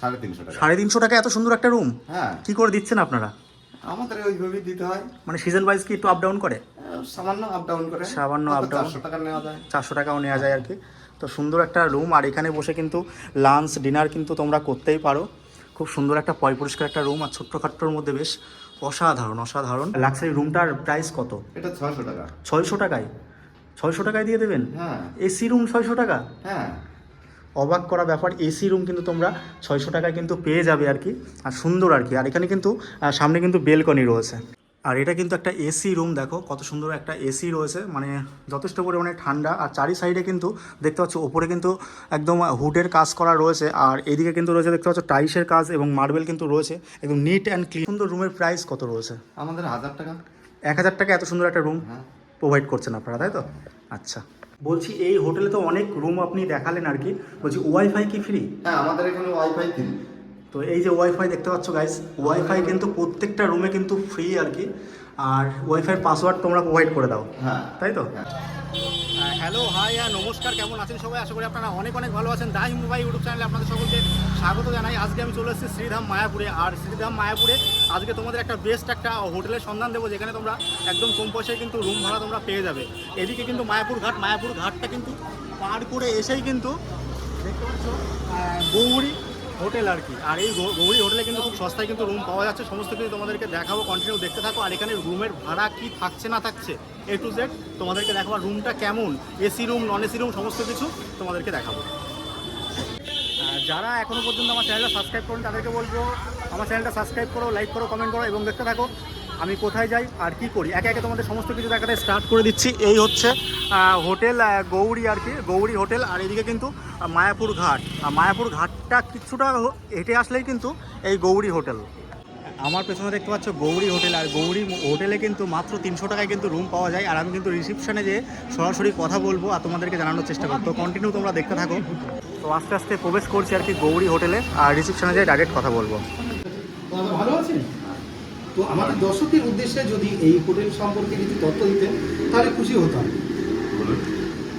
সাড়ে তিনশো টাকা। সাড়ে তিনশো টাকা এত সুন্দর একটা রুম হ্যাঁ। কি করে দিচ্ছেন আপনারা? আমাদের ওইভাবেই দিতে হয়। মানে সিজন ওয়াইজ কি একটু আপ ডাউন করে? সামান্য আপ ডাউন করে। সামান্য up down। চারশো টাকা নেওয়া যায়। চারশো টাকাও নেওয়া যায় আর কি। তো সুন্দর একটা রুম আর এখানে বসে কিন্তু লাঞ্চ ডিনার কিন্তু তোমরা করতেই পারো। খুব সুন্দর একটা পয় পরিষ্কার একটা রুম আর ছোট্টখাট্টোর মধ্যে বেশ অসাধারণ অসাধারণ। লাক্সারি রুমটার প্রাইস কত? এটা ছয়শো টাকা। ছয়শো টাকায়? ছয়শো টাকায় দিয়ে দেবেন? হ্যাঁ। এসি রুম ছয়শো টাকা? হ্যাঁ। অবাক করা ব্যাপার এসি রুম কিন্তু তোমরা ছয়শো টাকায় কিন্তু পেয়ে যাবে আর কি আর সুন্দর আর কি আর এখানে কিন্তু সামনে কিন্তু বেলকনি রয়েছে। আর এটা কিন্তু একটা এসি রুম দেখো কত সুন্দর একটা এসি রয়েছে মানে যথেষ্ট পরিমাণে ঠান্ডা আর চারি সাইডে কিন্তু দেখতে পাচ্ছ ওপরে কিন্তু একদম হুডের কাজ করা রয়েছে আর এদিকে কিন্তু রয়েছে দেখতে পাচ্ছ টাইসের কাজ এবং মার্বেল কিন্তু রয়েছে একদম নিট অ্যান্ড ক্লিন সুন্দর রুমের প্রাইস কত রয়েছে? আমাদের হাজার টাকা। এক হাজার টাকা এত সুন্দর একটা রুম প্রোভাইড করছেন আপনারা তাই তো? আচ্ছা। বলছি এই হোটেলে তো অনেক রুম আপনি দেখালেন আর কি। বলছি ওয়াইফাই কি ফ্রি হ্যাঁ আমাদের এখানে ওয়াইফাই ফ্রি তো এই যে ওয়াইফাই দেখতে পাচ্ছ গাইস ওয়াইফাই কিন্তু প্রত্যেকটা রুমে কিন্তু ফ্রি আর কি। আর ওয়াইফাইয়ের পাসওয়ার্ড তোমরা প্রোভাইড করে দাও। হ্যাঁ। তাই তো? হ্যাঁ। হ্যালো হাই হ্যাঁ নমস্কার কেমন আছেন সবাই? আশা করি আপনারা অনেক অনেক ভালো আছেন। দাই মুম্বাই ইউটিউব চ্যানেলে আপনাদের সকলকে স্বাগত জানাই। আজকে আমি চলে এসেছি শ্রীধাম মায়াপুরে। আর শ্রীধাম মায়াপুরে আজকে তোমাদের একটা বেস্ট একটা হোটেলের সন্ধান দেবো যেখানে তোমরা একদম কম পয়সায় কিন্তু রুম ভাড়া তোমরা পেয়ে যাবে। এদিকে কিন্তু মায়াপুর ঘাট মায়াপুর ঘাটটা কিন্তু পার করে এসেই কিন্তু দেখতে পাচ্ছ গৌরী হোটেল আর কি। আর এই গৌরী হোটেলে কিন্তু খুব সস্তায় কিন্তু রুম পাওয়া যাচ্ছে। সমস্ত কিছু তোমাদেরকে দেখাবো কন্টিনিউ দেখতে থাকো। আর এখানে রুমের ভাড়া কি থাকছে, না থাকছে এ টু জেড তোমাদেরকে দেখাবো। রুমটা কেমন? AC room non AC room সমস্ত কিছু তোমাদেরকে দেখাবো। যারা এখনও পর্যন্ত আমার চ্যানেলটা সাবস্ক্রাইব করেন, তাদেরকে বলব, আমার চ্যানেলটা সাবস্ক্রাইব করো লাইক করো কমেন্ট করো, এবং দেখতে থাকো। আমি কোথায় যাই আর কি করি? একে একে তোমাদের সমস্ত কিছু দেখাতে স্টার্ট করে দিচ্ছি। এই হচ্ছে হোটেল গৌরী আর কি, গৌরী হোটেল। আর এদিকে কিন্তু মায়াপুর ঘাট। আর মায়াপুর ঘাটটা কিছুটা হেঁটে আসলেই কিন্তু এই গৌরী হোটেল। আমার পেছনে দেখতে পাচ্ছ গৌরী হোটেল। আর গৌরী হোটেলে কিন্তু মাত্র তিনশো টাকায় কিন্তু রুম পাওয়া যায়। আর আমি কিন্তু রিসিপশনে যে সরাসরি কথা বলব আর তোমাদেরকে জানানোর চেষ্টা করব। তো কন্টিনিউ তোমরা দেখতে থাকো। তো আস্তে আস্তে প্রবেশ করছি আর কি গৌরী হোটেলে। আর রিসিপশনে যেয়ে ডাইরেক্ট কথা বলব। ভালো আছেন তো আমাদের দর্শকের উদ্দেশ্যে যদি এই হোটেল সম্পর্কে কিছু তথ্য দিতেন তাহলে খুশি হতাম।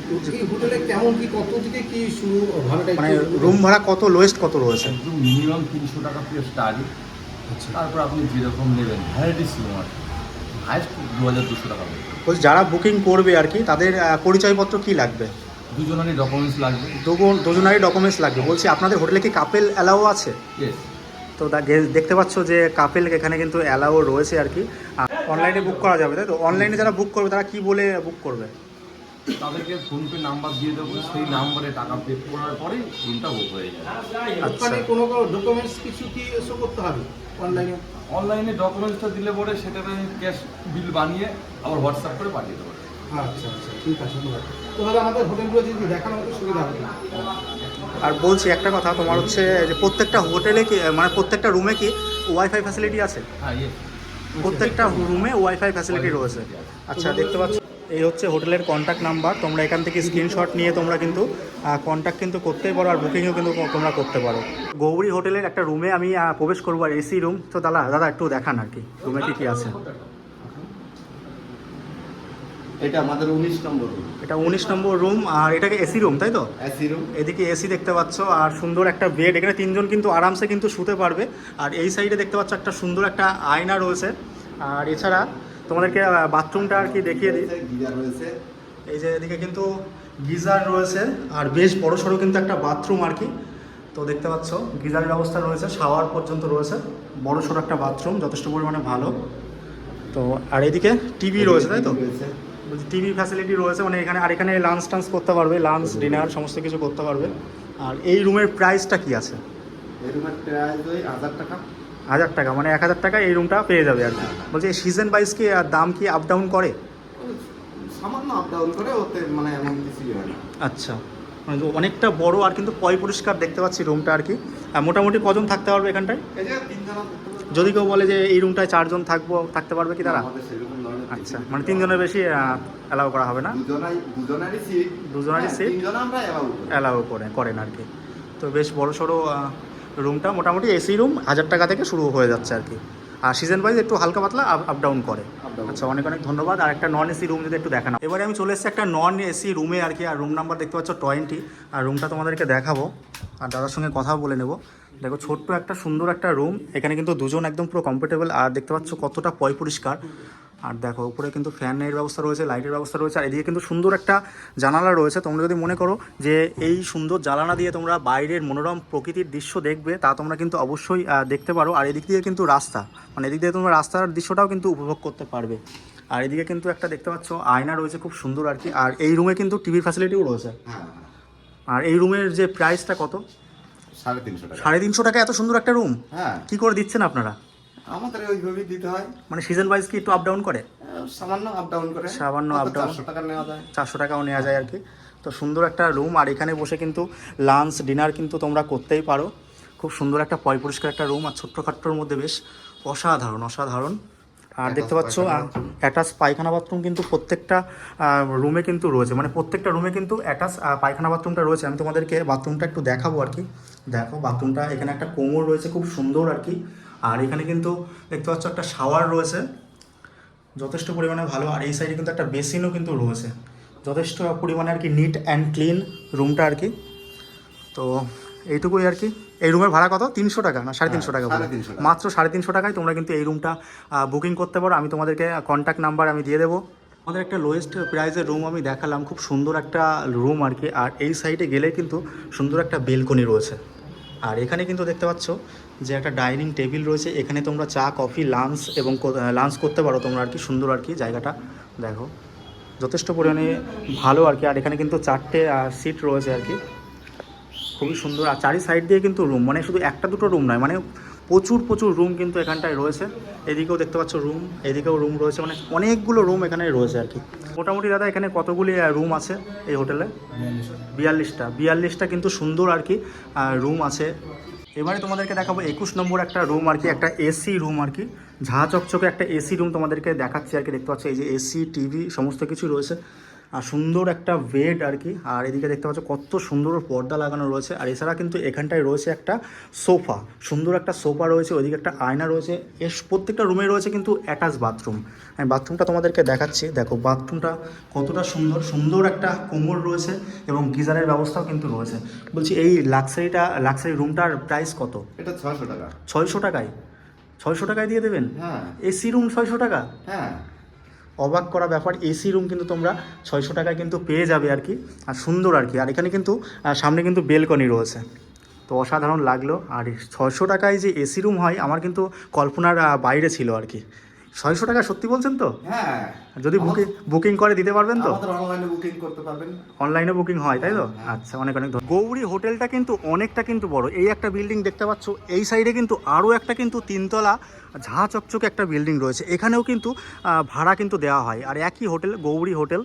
তো এই হোটেলে কেমন কি কত থেকে কি শুরু ভাড়াটা মানে রুম ভাড়া কত লোয়েস্ট কত রয়েছে? একদম মিনিমাম তিনশো টাকা থেকে স্টার্টিং আচ্ছা। তারপর আপনি যেরকম নেবেন ভ্যারাইটি সিনেমা আছে হাইস্ট দু হাজার দুশো টাকা বলছি যারা বুকিং করবে আর কি তাদের পরিচয়পত্র কি লাগবে? দুজনেরই ডকুমেন্টস লাগবে। দুজনারই ডকুমেন্টস লাগবে। বলছি আপনাদের হোটেলে কি কাপেল অ্যালাও আছে? ইয়েস তো দেখতে পাচ্ছ যে কাপেল এখানে কিন্তু অ্যালাও রয়েছে আর কি। অনলাইনে বুক করা যাবে তাই তো? অনলাইনে যারা বুক করবে তারা কি বলে বুক করবে? তাদেরকে ফোনপে নাম্বার দিয়ে দেবো সেই নাম্বারে টাকা পে করার পরেই রুমটা বুক হয়ে যাবে। আচ্ছা। ওখানে কোনো ডকুমেন্টস কিছু কি শো করতে হবে অনলাইনে? অনলাইনে ডকুমেন্টসটা দিলে পরে সেটা ক্যাশ বিল বানিয়ে আবার হোয়াটসঅ্যাপ করে পাঠিয়ে দেবো। আচ্ছা আচ্ছা ঠিক আছে ধন্যবাদ তো দাদা আমাদের হোটেলগুলো যদি দেখানো হতো সুবিধা হবে আর বলছি একটা কথা তোমার হচ্ছে যে প্রত্যেকটা হোটেলে কি মানে প্রত্যেকটা রুমে কি ওয়াইফাই ফ্যাসিলিটি আছে? হ্যাঁ প্রত্যেকটা রুমে ওয়াইফাই ফ্যাসিলিটি রয়েছে। আচ্ছা দেখতে পাচ্ছ এই হচ্ছে হোটেলের কন্ট্যাক্ট নাম্বার তোমরা এখান থেকে স্ক্রিনশট নিয়ে তোমরা কিন্তু কন্ট্যাক্ট কিন্তু করতেই পারো আর বুকিংও কিন্তু তোমরা করতে পারো। গৌরী হোটেলের একটা রুমে আমি প্রবেশ করব আর এসি রুম তো দাদা দাদা একটু দেখান আর কি রুমে কি কি আছে? এটা আমাদের উনিশ নম্বর রুম এটা উনিশ নম্বর রুম আর এটাকে এসি রুম তাই তো? এসি রুম এদিকে এসি দেখতে পাচ্ছ আর সুন্দর একটা বেড এখানে তিনজন কিন্তু আরামসে কিন্তু শুতে পারবে। আর এই সাইডে দেখতে পাচ্ছ একটা সুন্দর একটা আয়না রয়েছে। আর এছাড়া তোমাদেরকে বাথরুমটা আর কি দেখিয়ে দিই গিজার রয়েছে এই যে এদিকে কিন্তু গিজার রয়েছে আর বেশ বড় সড়ো কিন্তু একটা বাথরুম আর কি। তো দেখতে পাচ্ছ গিজারের ব্যবস্থা রয়েছে শাওয়ার পর্যন্ত রয়েছে। বড় সড়ো একটা বাথরুম যথেষ্ট পরিমাণে ভালো। তো আর এদিকে টিভি রয়েছে তাই তো? রয়েছে। টিভি ফ্যাসিলিটি রয়েছে মানে এখানে আর এখানে লাঞ্চ টাঞ্চ করতে পারবে লাঞ্চ ডিনার সমস্ত কিছু করতে পারবে। আর এই রুমের প্রাইসটা কি আছে? এই রুমের প্রাইস ওই হাজার টাকা। হাজার টাকা মানে এক হাজার টাকা এই রুমটা পেয়ে যাবে আর কি। বলছি সিজন ওয়াইজ কি আর দাম কি আপ ডাউন করে? সামান্য আপ ডাউন করে ওতে মানে এমন কিছুই হয় না। আচ্ছা মানে অনেকটা বড় আর কিন্তু পয় পরিষ্কার দেখতে পাচ্ছি রুমটা আর কি। আর মোটামুটি কজন থাকতে পারবে এখানটায়। যদি কেউ বলে যে এই রুমটায় চারজন থাকব থাকতে পারবে কি তারা? আচ্ছা মানে তিনজনের বেশি অ্যালাউ করা হবে না? দুজনারই সিট দুজনারই seat? অ্যালাউ করে। করেন আর কি। তো বেশ বড় সড়ো রুমটা মোটামুটি এসি রুম হাজার টাকা থেকে শুরু হয়ে যাচ্ছে আর কি। আর সিজন ওয়াইজ একটু হালকা পাতলা আপ ডাউন করে। আচ্ছা অনেক অনেক ধন্যবাদ। আর একটা নন এসি রুম যদি একটু দেখানো। এবারে আমি চলে এসেছি একটা নন এসি রুমে আর কি। আর রুম নাম্বার দেখতে পাচ্ছ টোয়েন্টি আর রুমটা তোমাদেরকে দেখাবো। আর দাদার সঙ্গে কথা বলে নেব। দেখো ছোট্ট একটা সুন্দর একটা রুম এখানে কিন্তু দুজন একদম পুরো কমফোর্টেবল আর দেখতে পাচ্ছ কতটা পয় পরিষ্কার। আর দেখো উপরে কিন্তু ফ্যানের ব্যবস্থা রয়েছে লাইটের ব্যবস্থা রয়েছে আর এদিকে কিন্তু সুন্দর একটা জানালা রয়েছে। তোমরা যদি মনে করো যে এই সুন্দর জানালা দিয়ে তোমরা বাইরের মনোরম প্রকৃতির দৃশ্য দেখবে তা তোমরা কিন্তু অবশ্যই দেখতে পারো। আর এদিক দিয়ে কিন্তু রাস্তা মানে এদিক দিয়ে তোমরা রাস্তার দৃশ্যটাও কিন্তু উপভোগ করতে পারবে। আর এদিকে কিন্তু একটা দেখতে পাচ্ছ আয়না রয়েছে খুব সুন্দর আর কি আর এই রুমে কিন্তু টিভির ফ্যাসিলিটিও রয়েছে। হ্যাঁ আর এই রুমের যে প্রাইসটা কত? সাড়ে তিনশো টাকা। সাড়ে তিনশো টাকা এত সুন্দর একটা রুম হ্যাঁ। কি করে দিচ্ছেন আপনারা? আমাদের ওইভাবেই দিতে হয়। মানে সিজন ওয়াইজ কি একটু আপ ডাউন করে? সামান্য আপ ডাউন করে। সামান্য up down। চারশো টাকা নেওয়া যায়। চারশো টাকাও নেওয়া যায় আর কি তো সুন্দর একটা রুম আর এখানে বসে কিন্তু লাঞ্চ ডিনার কিন্তু তোমরা করতেই পারো। খুব সুন্দর একটা পয় পরিষ্কার একটা রুম আর ছোট্টখাট্টোর মধ্যে বেশ অসাধারণ অসাধারণ। আর দেখতে পাচ্ছ অ্যাটাচ পায়খানা বাথরুম কিন্তু প্রত্যেকটা রুমে কিন্তু রয়েছে। মানে প্রত্যেকটা রুমে কিন্তু অ্যাটাচ পায়খানা বাথরুমটা রয়েছে। আমি তোমাদেরকে বাথরুমটা একটু দেখাবো আর কি দেখো বাথরুমটা এখানে একটা কোমর রয়েছে খুব সুন্দর আর কি আর এখানে কিন্তু দেখতে পাচ্ছ একটা শাওয়ার রয়েছে যথেষ্ট পরিমাণে ভালো। আর এই সাইডে কিন্তু একটা বেসিনও কিন্তু রয়েছে। যথেষ্ট পরিমাণে আর কি নিট অ্যান্ড ক্লিন রুমটা আর কি। তো এইটুকুই আর কি। এই রুমের ভাড়া কত? তিনশো টাকা না সাড়ে তিনশো টাকা মাত্র সাড়ে তিনশো টাকায় তোমরা কিন্তু এই রুমটা বুকিং করতে পারো। আমি তোমাদেরকে কন্ট্যাক্ট নাম্বার আমি দিয়ে দেবো। আমাদের একটা লোয়েস্ট প্রাইসের রুম আমি দেখালাম। খুব সুন্দর একটা রুম আর কি। আর এই সাইডে গেলে কিন্তু সুন্দর একটা বেলকনি রয়েছে। আর এখানে কিন্তু দেখতে পাচ্ছ যে একটা ডাইনিং টেবিল রয়েছে এখানে তোমরা চা কফি লাঞ্চ এবং লাঞ্চ করতে পারো। তোমরা আর কি সুন্দর আর কি জায়গাটা দেখো। যথেষ্ট পরিমাণে ভালো আর কি। আর এখানে কিন্তু চারটে সিট রয়েছে আর কি। খুবই সুন্দর। আর চারি সাইড দিয়ে কিন্তু রুম মানে শুধু একটা দুটো রুম নয় মানে প্রচুর প্রচুর রুম কিন্তু এখানটায় রয়েছে। এদিকেও দেখতে পাচ্ছ রুম এদিকেও রুম রয়েছে মানে অনেকগুলো রুম এখানে রয়েছে আর কি। মোটামুটি দাদা এখানে কতগুলি রুম আছে এই হোটেলে বিয়াল্লিশটা। বিয়াল্লিশটা। কিন্তু সুন্দর আর কি রুম আছে। এবারে তোমাদেরকে দেখাবো একুশ নম্বর একটা রুম আর কি, একটা এসি রুম আর কি। ঝা চকচকে একটা এসি রুম তোমাদেরকে দেখাচ্ছি আর কি, দেখতে পাচ্ছি? এই যে এসি টিভি সমস্ত কিছু রয়েছে। আর সুন্দর একটা বেড আর কি। আর এদিকে দেখতে পাচ্ছ কত সুন্দর পর্দা লাগানো রয়েছে। আর এছাড়া কিন্তু এখানটায় রয়েছে একটা সোফা। সুন্দর একটা সোফা রয়েছে ওইদিকে একটা আয়না রয়েছে। এর প্রত্যেকটা রুমে রয়েছে কিন্তু অ্যাটাচ বাথরুম আমি বাথরুমটা তোমাদেরকে দেখাচ্ছি। দেখো বাথরুমটা কতটা সুন্দর সুন্দর একটা কোমর রয়েছে এবং গিজারের ব্যবস্থাও কিন্তু রয়েছে। বলছি এই লাক্সারিটা লাক্সারি রুমটার প্রাইস কত? এটা ছয়শো টাকা। ছয়শো টাকায়? ছয়শো টাকায় দিয়ে দেবেন? হ্যাঁ। এসি রুম ছয়শো টাকা? হ্যাঁ। অবাক করা ব্যাপার এসি রুম কিন্তু তোমরা ছয়শো টাকায় কিন্তু পেয়ে যাবে আর কি, আর সুন্দর আর কি, আর এখানে কিন্তু সামনে কিন্তু বেলকনি রয়েছে। তো অসাধারণ লাগল, আর ছয়শো টাকায় যে এসি রুম হয়, আমার কিন্তু কল্পনার বাইরে ছিল আর কি। ছয়শো টাকা সত্যি বলছেন তো? হ্যাঁ। যদি বুকিং বুকিং করে দিতে পারবেন তো? অনলাইনে বুকিং করতে পারবেন। অনলাইনে বুকিং হয় তাই তো? আচ্ছা অনেক অনেক। গৌরী হোটেলটা কিন্তু অনেকটা কিন্তু বড়। এই একটা বিল্ডিং দেখতে পাচ্ছ এই সাইডে কিন্তু আরও একটা কিন্তু তিনতলা ঝা চকচকে একটা বিল্ডিং রয়েছে। এখানেও কিন্তু ভাড়া কিন্তু দেওয়া হয়। আর একই হোটেল গৌরী হোটেল।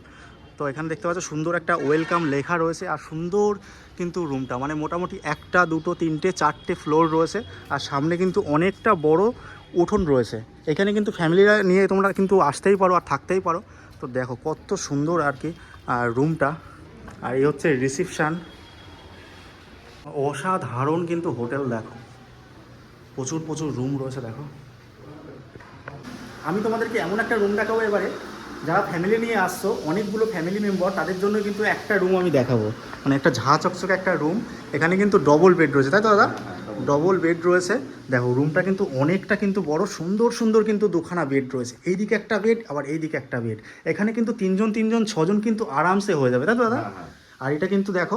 তো এখানে দেখতে পাচ্ছ সুন্দর একটা ওয়েলকাম লেখা রয়েছে। আর সুন্দর কিন্তু রুমটা মানে মোটামুটি একটা দুটো তিনটে চারটে ফ্লোর রয়েছে। আর সামনে কিন্তু অনেকটা বড় উঠোন রয়েছে। এখানে কিন্তু ফ্যামিলিরা নিয়ে তোমরা কিন্তু আসতেই পারো আর থাকতেই পারো। তো দেখো কত সুন্দর আর কি, আর রুমটা। আর এই হচ্ছে রিসিপশান। অসাধারণ কিন্তু হোটেল দেখো। প্রচুর প্রচুর রুম রয়েছে দেখো। আমি তোমাদেরকে এমন একটা রুম দেখাবো এবারে। যারা ফ্যামিলি নিয়ে আসছো, অনেকগুলো ফ্যামিলি মেম্বার, তাদের জন্য কিন্তু একটা রুম আমি দেখাবো। মানে একটা ঝা চকচকে একটা রুম। এখানে কিন্তু ডবল বেড রয়েছে, তাই তো দাদা? ডবল বেড রয়েছে। দেখো রুমটা কিন্তু অনেকটা কিন্তু বড়, সুন্দর সুন্দর কিন্তু দুখানা বেড রয়েছে। এইদিকে একটা বেড আবার এইদিকে একটা বেড এখানে কিন্তু তিনজন তিনজন, ছজন কিন্তু আরামসে হয়ে যাবে। তাই তো দাদা? আর এটা কিন্তু দেখো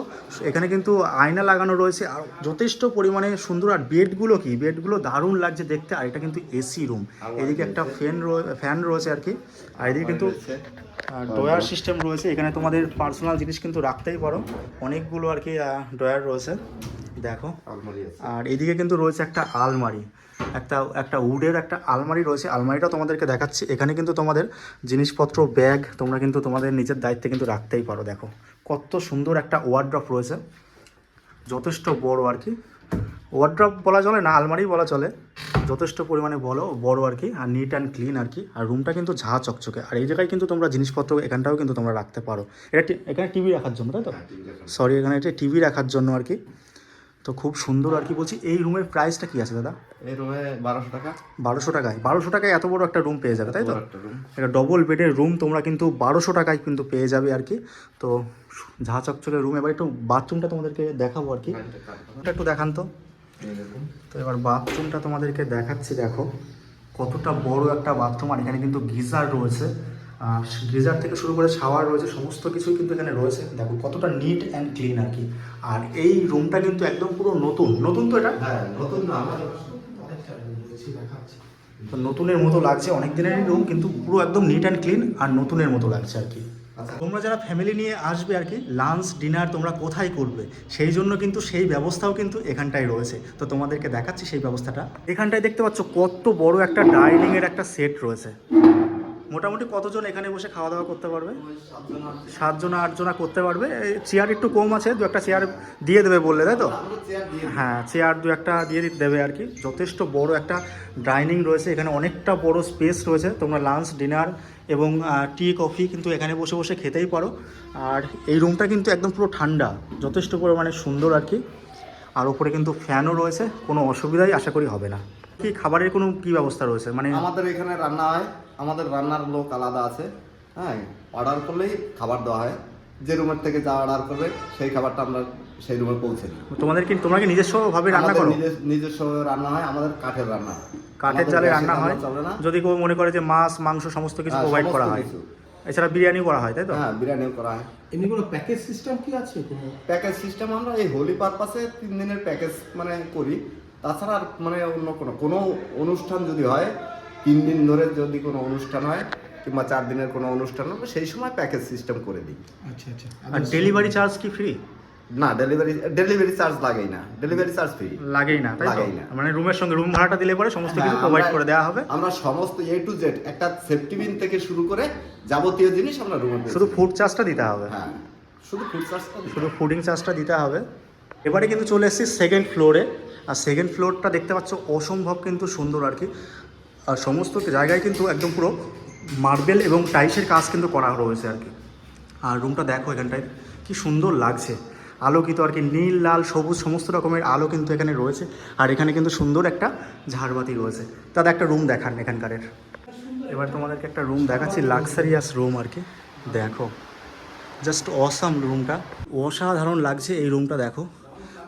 এখানে কিন্তু আয়না লাগানো রয়েছে। আর যথেষ্ট পরিমাণে সুন্দর আর বেডগুলো কি? বেডগুলো দারুণ লাগছে দেখতে আর এটা কিন্তু এসি রুম। এদিকে একটা ফ্যান ফ্যান রয়েছে আর কি। আর এদিকে কিন্তু ডয়ার সিস্টেম রয়েছে। এখানে তোমাদের পার্সোনাল জিনিস কিন্তু রাখতেই পারো। অনেকগুলো আর কি ডয়ার রয়েছে। দেখো। আর এদিকে কিন্তু রয়েছে একটা আলমারি। একটা একটা উডের একটা আলমারি রয়েছে। আলমারিটাও তোমাদেরকে দেখাচ্ছি। এখানে কিন্তু তোমাদের জিনিসপত্র ব্যাগ তোমরা কিন্তু তোমাদের নিজের দায়িত্বে কিন্তু রাখতেই পারো দেখো। কত সুন্দর একটা ওয়ার্ড্রপ রয়েছে। যথেষ্ট বড় আর কি। ওয়ার্ড্রপ বলা চলে না আলমারি বলা চলে। যথেষ্ট পরিমাণে বলো বড় আর কি আর নিট অ্যান্ড ক্লিন আর কি। আর রুমটা কিন্তু ঝা চকচকে। আর এই জায়গায় কিন্তু তোমরা জিনিসপত্র এখানটাও কিন্তু তোমরা রাখতে পারো। এটা এখানে টিভি রাখার জন্য তাই তো? হ্যাঁ। সরি এখানে এটা টিভি রাখার জন্য আর কি। তো খুব সুন্দর আর কি বলছি। এই রুমের প্রাইসটা কি আছে দাদা? এই রুমে বারোশো টাকা। বারোশো টাকায়। বারোশো টাকায় এত বড় একটা রুম পেয়ে যাবে তাই তো? রুম একটা ডবল বেডের রুম তোমরা কিন্তু বারোশো টাকায় কিন্তু পেয়ে যাবে আর কি। তো ঝা চকচকে রুম এবার একটু বাথরুমটা তোমাদেরকে দেখাবো আর কি। ওটা একটু দেখান তো। তো এবার বাথরুমটা তোমাদেরকে দেখাচ্ছি দেখো। কতটা বড় একটা বাথরুম আর এখানে কিন্তু গিজার রয়েছে। আর গিজার থেকে শুরু করে শাওয়ার রয়েছে সমস্ত কিছুই কিন্তু এখানে রয়েছে। দেখো কতটা নিট অ্যান্ড ক্লিন আর কি। আর এই রুমটা কিন্তু একদম পুরো নতুন। নতুন তো এটা? হ্যাঁ নতুন না তো নতুনের মতো লাগছে অনেক দিনেরই রুম কিন্তু পুরো একদম নিট অ্যান্ড ক্লিন আর নতুনের মতো লাগছে আর কি। তোমরা যারা ফ্যামিলি নিয়ে আসবে আর কি লাঞ্চ ডিনার তোমরা কোথায় করবে? সেই জন্য কিন্তু সেই ব্যবস্থাও কিন্তু এখানটায় রয়েছে। তো তোমাদেরকে দেখাচ্ছি সেই ব্যবস্থাটা। এখানটায় দেখতে পাচ্ছ কত বড় একটা ডাইনিং এর একটা সেট রয়েছে। মোটামুটি কতজন এখানে বসে খাওয়া দাওয়া করতে পারবে? সাতজনা আটজনা করতে পারবে। চেয়ার একটু কম আছে দু একটা চেয়ার দিয়ে দেবে বললে তাই তো? হ্যাঁ চেয়ার দু একটা দিয়ে দিতে দেবে আর কি। যথেষ্ট বড় একটা ডাইনিং রয়েছে। এখানে অনেকটা বড় স্পেস রয়েছে। তোমরা লাঞ্চ ডিনার এবং টি কফি কিন্তু এখানে বসে বসে খেতেই পারো। আর এই রুমটা কিন্তু একদম পুরো ঠান্ডা, যথেষ্ট পরিমাণে সুন্দর আর কি। আর ওপরে কিন্তু ফ্যানও রয়েছে, কোনো অসুবিধাই আশা করি হবে না। কি, খাবারের কোনো কি ব্যবস্থা রয়েছে? মানে আমাদের এখানে রান্না হয়, আমাদের রান্নার লোক আলাদা আছে হ্যাঁ। অর্ডার করলেই খাবার দেওয়া হয়। যে রুমের থেকে যা অর্ডার করবে, সেই খাবারটা আমরা সেই রুমে পৌঁছে দিই। তোমাদের কি তোমরা কি নিজস্বভাবে রান্না করো? নিজস্ব রান্না হয় আমাদের কাঠের রান্না কাঠের গ্যাসের রান্না হয়? চলে না। যদি কেউ মনে করে যে মাছ মাংস সমস্ত কিছু হ্যাঁ, প্রোভাইড করা হয়। এছাড়া বিরিয়ানি করা হয় তাই তো? হ্যাঁ বিরিয়ানিও করা হয়। এমনি কোনো প্যাকেজ সিস্টেম কি আছে কোনো? প্যাকেজ সিস্টেম আমরা এই হোলি পারপাসে তিন দিনের প্যাকেজ মানে করি। তাছাড়া আর মানে অন্য কোনো কোনো অনুষ্ঠান যদি হয় তিন দিন ধরে যদি কোনো অনুষ্ঠান হয় কিংবা চার দিনের কোনো অনুষ্ঠান হবে সেই সময় প্যাকেজ সিস্টেম করে দিই। আচ্ছা আচ্ছা। আর ডেলিভারি চার্জ কি ফ্রি না ডেলিভারি ডেলিভারি চার্জ লাগেই না। ডেলিভারি চার্জ ফ্রি লাগেই না তাই লাগেই না। মানে রুমের সঙ্গে রুম ভাড়াটা দিলে পরে সমস্ত কিছু হ্যাঁ, প্রোভাইড করে দেওয়া হবে। আমরা সমস্ত এ টু জেড একটা সেফটি বিন থেকে শুরু করে যাবতীয় জিনিস আমরা রুমে শুধু ফুড চার্জটা দিতে হবে। হ্যাঁ শুধু ফুড চার্জটা শুধু ফুডিং চার্জটা দিতে হবে। এবারে কিন্তু চলে এসেছি সেকেন্ড ফ্লোরে আর সেকেন্ড ফ্লোরটা দেখতে পাচ্ছ অসম্ভব কিন্তু সুন্দর আর কি। আর সমস্ত জায়গায় কিন্তু একদম পুরো মার্বেল এবং টাইসের কাজ কিন্তু করা রয়েছে আর কি। আর রুমটা দেখো এখানটায় কি সুন্দর লাগছে। আলোকিত আর কি, নীল, লাল, সবুজ, সমস্ত রকমের আলো কিন্তু এখানে রয়েছে। আর এখানে কিন্তু সুন্দর একটা ঝাড়বাতি রয়েছে। তাদের একটা রুম দেখান এখানকারের। এবার তোমাদেরকে একটা রুম দেখাচ্ছি লাক্সারিয়াস রুম আর কি। দেখো জাস্ট অসাম রুমটা অসাধারণ লাগছে এই রুমটা দেখো।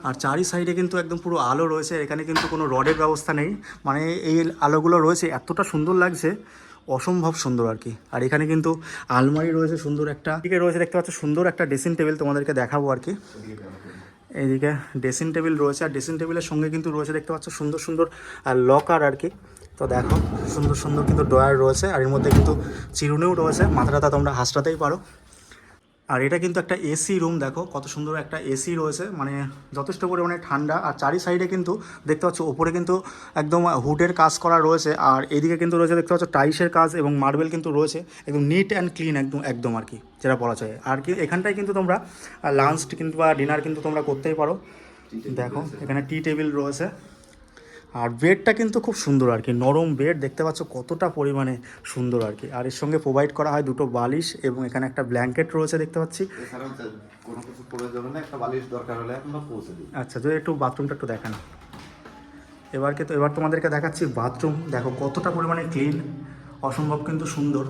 আর চারি সাইডে কিন্তু একদম পুরো আলো রয়েছে, এখানে কিন্তু কোনো রডের ব্যবস্থা নেই। মানে এই আলোগুলো রয়েছে, এতটা সুন্দর লাগছে। অসম্ভব সুন্দর আর কি। আর এখানে কিন্তু আলমারি রয়েছে সুন্দর একটা। এদিকে রয়েছে দেখতে পাচ্ছ সুন্দর একটা ড্রেসিং টেবিল তোমাদেরকে দেখাবো আর কি। এদিকে ড্রেসিং টেবিল রয়েছে আর ড্রেসিং টেবিলের সঙ্গে কিন্তু রয়েছে দেখতে পাচ্ছ সুন্দর সুন্দর আর লকার আর কি। তো দেখো, সুন্দর সুন্দর কিন্তু ড্রয়ার রয়েছে। আর এর মধ্যে কিন্তু চিরুনিও রয়েছে। মাথাটা তোমরা হাসটাতেই পারো। আর এটা কিন্তু একটা এসি রুম দেখো কত সুন্দর একটা এসি রয়েছে। মানে যথেষ্ট পরিমাণে ঠান্ডা। আর চারি সাইডে কিন্তু দেখতে পাচ্ছ ওপরে কিন্তু একদম হুডের কাজ করা রয়েছে। আর এদিকে কিন্তু রয়েছে দেখতে পাচ্ছ টাইসের কাজ এবং মার্বেল কিন্তু রয়েছে। একদম নিট অ্যান্ড ক্লিন একদম একদম আর কি যেটা বলা যায়। আর কি এখানটায় কিন্তু তোমরা লাঞ্চ কিন্তু বা ডিনার কিন্তু তোমরা করতেই পারো। দেখো এখানে টি টেবিল রয়েছে। আর বেডটা কিন্তু খুব সুন্দর আর কি নরম বেড দেখতে পাচ্ছ কতটা পরিমাণে সুন্দর আর কি। আর এর সঙ্গে প্রোভাইড করা হয় দুটো বালিশ এবং এখানে একটা ব্ল্যাঙ্কেট রয়েছে দেখতে পাচ্ছি। কোনো কিছু প্রয়োজন একটা বালিশ দরকার হলে পৌঁছে দিই আচ্ছা যদি একটু বাথরুমটা একটু দেখান। এবার কিন্তু এবার তোমাদেরকে দেখাচ্ছি বাথরুম দেখো কতটা পরিমাণে ক্লিন অসম্ভব কিন্তু সুন্দর।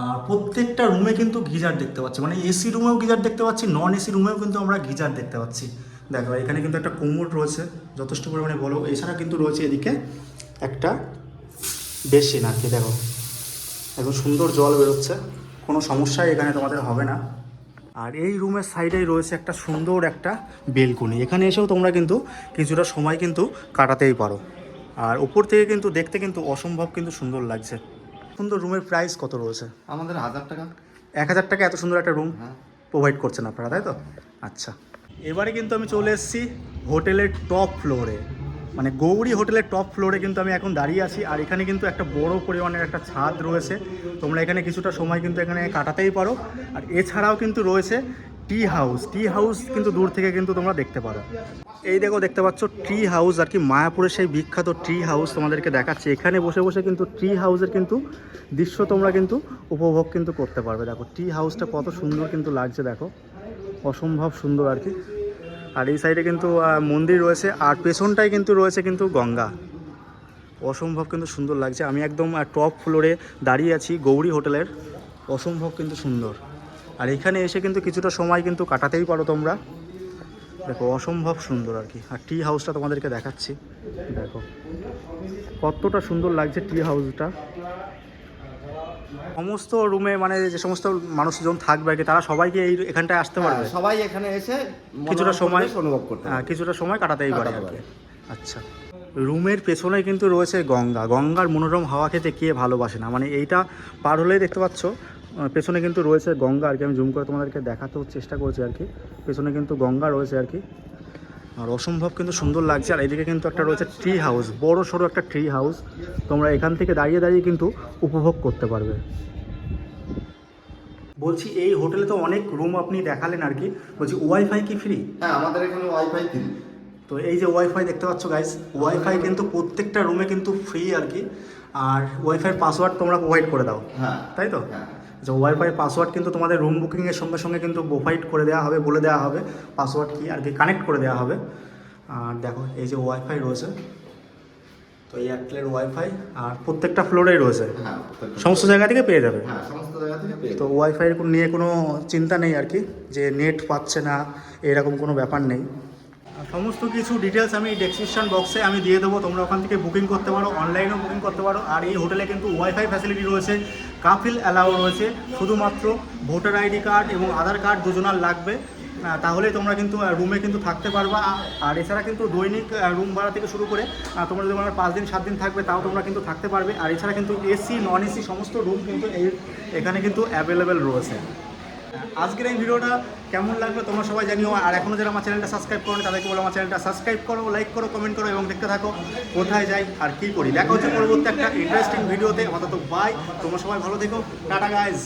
আর প্রত্যেকটা রুমে কিন্তু গিজার দেখতে পাচ্ছি। মানে এসি রুমেও গিজার দেখতে পাচ্ছি নন এসি রুমেও কিন্তু আমরা গিজার দেখতে পাচ্ছি। দেখো এখানে কিন্তু একটা কোমর রয়েছে যথেষ্ট পরিমাণে বলো এছাড়া কিন্তু রয়েছে এদিকে একটা বেসিন আর কি দেখো। একদম সুন্দর জল বেরোচ্ছে কোনো সমস্যাই এখানে তোমাদের হবে না। আর এই রুমের সাইডেই রয়েছে একটা সুন্দর একটা বেলকনি। এখানে এসেও তোমরা কিন্তু কিছুটা সময় কিন্তু কাটাতেই পারো। আর ওপর থেকে কিন্তু দেখতে কিন্তু অসম্ভব কিন্তু সুন্দর লাগছে। সুন্দর রুমের প্রাইস কত রয়েছে? আমাদের হাজার টাকা। এক হাজার টাকা এত সুন্দর একটা রুম হ্যাঁ। প্রোভাইড করছেন আপনারা তাই তো? আচ্ছা। এবারে কিন্তু আমি চলে এসেছি হোটেলের টপ ফ্লোরে। মানে গৌরী হোটেলের টপ ফ্লোরে কিন্তু আমি এখন দাঁড়িয়ে আছি, আর এখানে কিন্তু একটা বড় পরিমাণের একটা ছাদ রয়েছে। তোমরা এখানে কিছুটা সময় কিন্তু এখানে কাটাতেই পারো। আর এছাড়াও কিন্তু রয়েছে টি হাউস। টি হাউস কিন্তু দূর থেকে কিন্তু তোমরা দেখতে পারো। এই দেখো, দেখতে পাচ্ছ ট্রি হাউস আর কি মায়াপুরের সেই বিখ্যাত ট্রি হাউস তোমাদেরকে দেখাচ্ছে। এখানে বসে বসে কিন্তু ট্রি হাউসের কিন্তু দৃশ্য তোমরা কিন্তু উপভোগ কিন্তু করতে পারবে। দেখো ট্রি হাউসটা কত সুন্দর কিন্তু লাগছে, দেখো। অসম্ভব সুন্দর আর কি। আর এই সাইডে কিন্তু মন্দির রয়েছে, আর পেছনটাই কিন্তু রয়েছে কিন্তু গঙ্গা। অসম্ভব কিন্তু সুন্দর লাগছে। আমি একদম টপ ফ্লোরে দাঁড়িয়ে আছি, গৌরী হোটেলের। অসম্ভব কিন্তু সুন্দর। আর এখানে এসে কিন্তু কিছুটা সময় কিন্তু কাটাতেই পারো তোমরা। দেখো, অসম্ভব সুন্দর আর কি। আর টি হাউসটা তোমাদেরকে দেখাচ্ছি। দেখো, কতটা সুন্দর লাগছে টি হাউসটা সমস্ত রুমে মানে যে সমস্ত মানুষজন থাকবে আর কি তারা সবাইকে এই এখানটায় আসতে পারবে? হ্যাঁ, সবাই এখানে এসে কিছুটা সময় অনুভব করতে হ্যাঁ, কিছুটা সময় কাটাতেই পারে আর কি। আচ্ছা। রুমের পেছনে কিন্তু রয়েছে গঙ্গা। গঙ্গার মনোরম হাওয়া খেতে কে ভালোবাসে না? মানে এইটা পার হলেই দেখতে পাচ্ছ পেছনে কিন্তু রয়েছে গঙ্গা আর কি। আমি জুম করে তোমাদেরকে দেখাতেও চেষ্টা করছি আর কি। পেছনে কিন্তু গঙ্গা রয়েছে আর কি। আর অসম্ভব কিন্তু সুন্দর লাগছে। আর এদিকে কিন্তু একটা রয়েছে ট্রি হাউস বড় সড়ো একটা ট্রি হাউস তোমরা এখান থেকে দাঁড়িয়ে দাঁড়িয়ে কিন্তু উপভোগ করতে পারবে। বলছি এই হোটেলে তো অনেক রুম আপনি দেখালেন আর কি। বলছি ওয়াইফাই কি ফ্রি হ্যাঁ আমাদের এখানে ওয়াইফাই ফ্রি তো এই যে ওয়াইফাই দেখতে পাচ্ছ গাইস ওয়াইফাই কিন্তু প্রত্যেকটা রুমে কিন্তু ফ্রি আর কি। আর ওয়াইফাই পাসওয়ার্ড তোমরা প্রোভাইড করে দাও। হ্যাঁ। তাই তো? হ্যাঁ। যে ওয়াইফাই পাসওয়ার্ড কিন্তু তোমাদের রুম বুকিংয়ের সঙ্গে সঙ্গে কিন্তু প্রোভাইড করে দেওয়া হবে বলে দেওয়া হবে পাসওয়ার্ড কি আর কি কানেক্ট করে দেওয়া হবে। আর দেখো এই যে ওয়াইফাই রয়েছে তো এয়ারটেলের ওয়াইফাই আর প্রত্যেকটা ফ্লোরেই রয়েছে। হ্যাঁ সমস্ত জায়গা থেকে পেয়ে যাবে। হ্যাঁ তো ওয়াইফাইয়ের কোনো নিয়ে কোনো চিন্তা নেই আর কি যে নেট পাচ্ছে না এরকম কোনো ব্যাপার নেই। সমস্ত কিছু ডিটেলস আমি ডেসক্রিপশন বক্সে আমি দিয়ে দেবো তোমরা ওখান থেকে বুকিং করতে পারো অনলাইনেও বুকিং করতে পারো। আর এই হোটেলে কিন্তু ওয়াইফাই ফ্যাসিলিটি রয়েছে কাফিল অ্যালাউ রয়েছে। শুধুমাত্র ভোটার আইডি কার্ড এবং আধার কার্ড দুজনার লাগবে। তাহলে তোমরা কিন্তু রুমে কিন্তু থাকতে পারবা। আর এছাড়া কিন্তু দৈনিক রুম ভাড়া থেকে শুরু করে তোমরা যদি পাঁচ দিন, সাত দিন থাকবে, তাও তোমরা কিন্তু থাকতে পারবে। আর এছাড়া কিন্তু এসি নন এসি সমস্ত রুম কিন্তু এই, এখানে কিন্তু অ্যাভেলেবেল রয়েছে। আজকের এই ভিডিওটা কেমন লাগল তোমরা সবাই জানিও। আর এখনও যারা আমার চ্যানেলটা সাবস্ক্রাইব করো তাদেরকে বলো আমার চ্যানেলটা সাবস্ক্রাইব করো লাইক করো কমেন্ট করো এবং দেখতে থাকো কোথায় যাই আর কি করি। দেখা হচ্ছে পরবর্তী একটা ইন্টারেস্টিং ভিডিওতে আপাতত বাই তোমরা সবাই ভালো থেকো। Tata guys